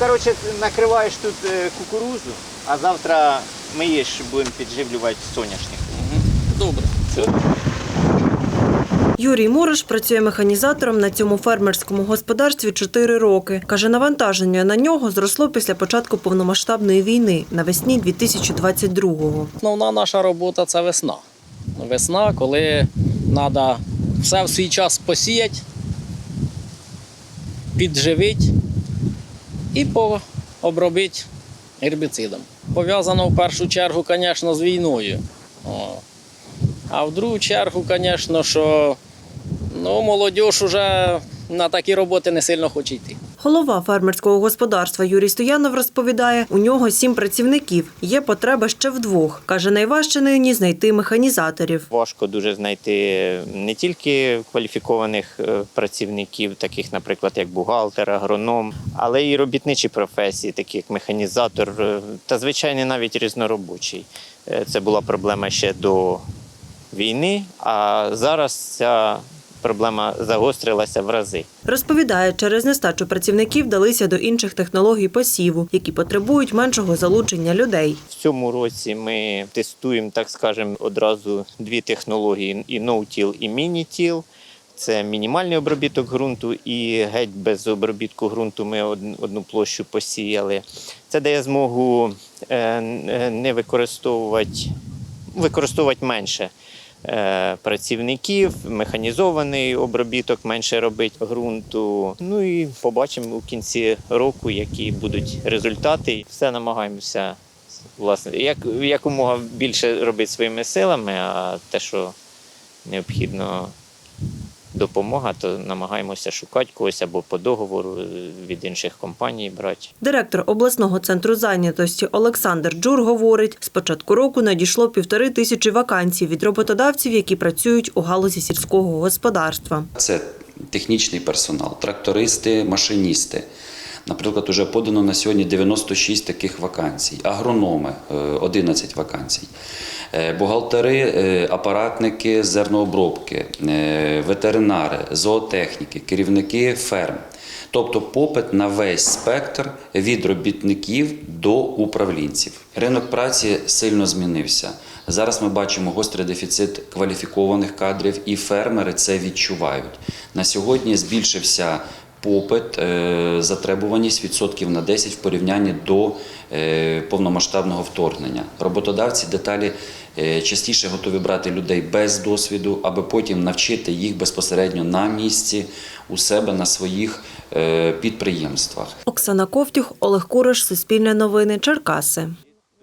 коротше, накриваєш тут е, кукурузу, а завтра миєш, будемо підживлювати соняшник. Добре. Юрій Муриш працює механізатором на цьому фермерському господарстві 4 роки. Каже, навантаження на нього зросло після початку повномасштабної війни навесні 2022-го. Основна наша робота це весна. Весна, коли треба все в свій час посіяти, підживити і обробити гербіцидом. Пов'язано в першу чергу, звісно, з війною. А в другу чергу, звісно, що ну, молодь вже на такі роботи не сильно хоче йти. Голова фермерського господарства Юрій Стоянов розповідає, у нього сім працівників. Є потреба ще в двох. Каже, найважче нині знайти механізаторів. Важко дуже знайти не тільки кваліфікованих е, працівників, таких, наприклад, як бухгалтер, агроном, але і робітничі професії, такі як механізатор е, та звичайно навіть різноробочий. Е, Це була проблема ще до війни, а зараз ця проблема загострилася в рази. Розповідає, через нестачу працівників далися до інших технологій посіву, які потребують меншого залучення людей. В цьому році ми тестуємо, так скажемо, одразу дві технології: і no-till, і mini-till. Це мінімальний обробіток ґрунту і геть без обробітку ґрунту ми одну площу посіяли. Це дає змогу е, е, не використовувати, використовувати менше працівників, механізований обробіток менше робити ґрунту. Ну і побачимо у кінці року, які будуть результати. Все намагаємося власне, як, якомога більше робити своїми силами, а те, що необхідно допомога, то намагаємося шукати когось або по договору е, від інших компаній брати. Директор обласного центру зайнятості Олександр Джур говорить, з початку року надійшло півтори тисячі вакансій від роботодавців, які працюють у галузі сільського господарства. Це технічний персонал, трактористи, машиністи. Наприклад, вже подано на сьогодні 96 таких вакансій, агрономи е, 11 вакансій, Е, бухгалтери, е, апаратники зернообробки, е, ветеринари, зоотехніки, керівники ферм. Тобто попит на весь спектр від робітників до управлінців. Ринок праці сильно змінився. Зараз ми бачимо гострий дефіцит кваліфікованих кадрів, і фермери це відчувають. На сьогодні збільшився попит, е, затребуваність відсотків на 10 в порівнянні до е, повномасштабного вторгнення. Роботодавці деталі е, частіше готові брати людей без досвіду, аби потім навчити їх безпосередньо на місці у себе на своїх підприємствах. Оксана Ковтюх, Олег Куриш, Суспільне новини, Черкаси.